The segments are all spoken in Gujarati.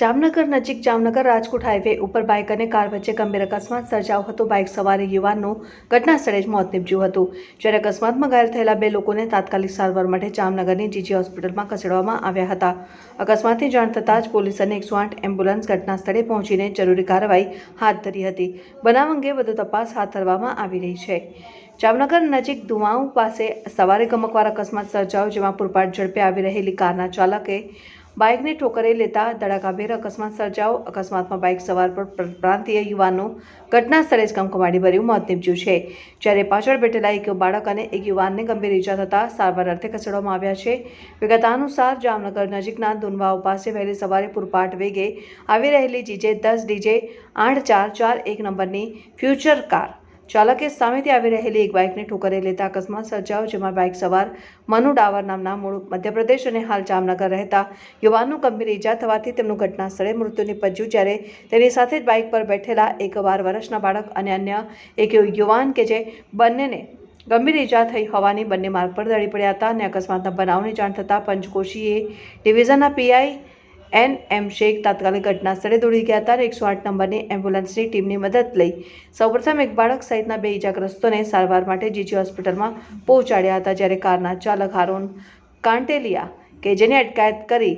જામનગર નજીક જામનગર રાજકોટ હાઈવે ઉપર બાઇક અને કાર વચ્ચે ગંભીર અકસ્માત સર્જાયો હતો. બાઇક સવારે યુવાનનું ઘટના સ્થળે જ મોત નીપજ્યું હતું. જ્યારે અકસ્માતમાં ઘાયલ થયેલા બે લોકોને તાત્કાલિક સારવાર માટે જામનગરની જીજી હોસ્પિટલમાં ખસેડવામાં આવ્યા હતા. અકસ્માતની જાણ થતાં જ પોલીસ અને એકસો આઠ એમ્બ્યુલન્સ ઘટના સ્થળે પહોંચીને જરૂરી કાર્યવાહી હાથ ધરી હતી. બનાવ અંગે વધુ તપાસ હાથ ધરવામાં આવી રહી છે. જામનગર નજીક ધુમાઉ પાસે સવારે ગમકવાર અકસ્માત સર્જાયો, જેમાં પૂરપાટ ઝડપે આવી રહેલી કારના ચાલકે બાઇકને ઠોકરે લેતા ધડાકાભેર અકસ્માત સર્જાયો. અકસ્માતમાં બાઇક સવાર પર પ્ર- પ્રાંતીય યુવાનનું ઘટના સ્થળે જ કમકમાડી ભર્યું મોત નીપજ્યું છે. જ્યારે પાછળ બેઠેલા એક બાળક અને એક યુવાનને ગંભીર ઇજા થતાં સારવાર અર્થે ખસેડવામાં આવ્યા છે. વિગત અનુસાર જામનગર નજીકના દુનવાવ પાસે વહેલી સવારે પૂરપાટ વેગે આવી રહેલી જીજે દસ ડીજે આઠ ચાર ચાર એક નંબરની ફ્યુચર કાર ચાલકે સામેથી આવી રહેલી એક બાઇકને ઠોકરે લેતા અકસ્માત સર્જાયો, જેમાં બાઇક સવાર મનુ ડાવર નામના મૂળ મધ્યપ્રદેશ અને હાલ જામનગર રહેતા યુવાનનું ગંભીર ઈજા થવાથી તેમનું ઘટના સ્થળે મૃત્યુ નિપજ્યું, જ્યારે તેની સાથે જ બાઇક પર બેઠેલા એક બાર વર્ષના બાળક અને અન્ય એક યુવાન કે જે બંનેને ગંભીર ઈજા થઈ હોવાની બંને માર્ગ પર દળી પડ્યા હતા અને અકસ્માતના બનાવની જાણ થતાં પંચકોશીએ ડિવિઝનના પીઆઈ એન એમ શેખ તાત્કાલિક ઘટના સ્થળે દોડી ગયા હતા અને એકસો આઠ નંબરની એમ્બ્યુલન્સની ટીમની મદદ લઈ સૌપ્રથમ એક બાળક સહિતના બે ઇજાગ્રસ્તોને સારવાર માટે જીજી હોસ્પિટલમાં પહોંચાડ્યા હતા, જ્યારે કારના ચાલક હારોન કાંટેલિયા કે જેને અટકાયત કરી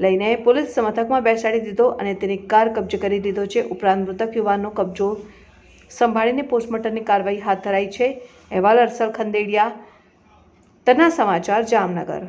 લઈને પોલીસ મથકમાં બેસાડી દીધો અને તેની કાર કબજે કરી લીધો છે. ઉપરાંત મૃતક યુવાનનો કબજો સંભાળીને પોસ્ટમોર્ટમની કાર્યવાહી હાથ ધરાઈ છે. અહેવાલ અરસલ ખંદેડિયા તના સમાચાર, જામનગર.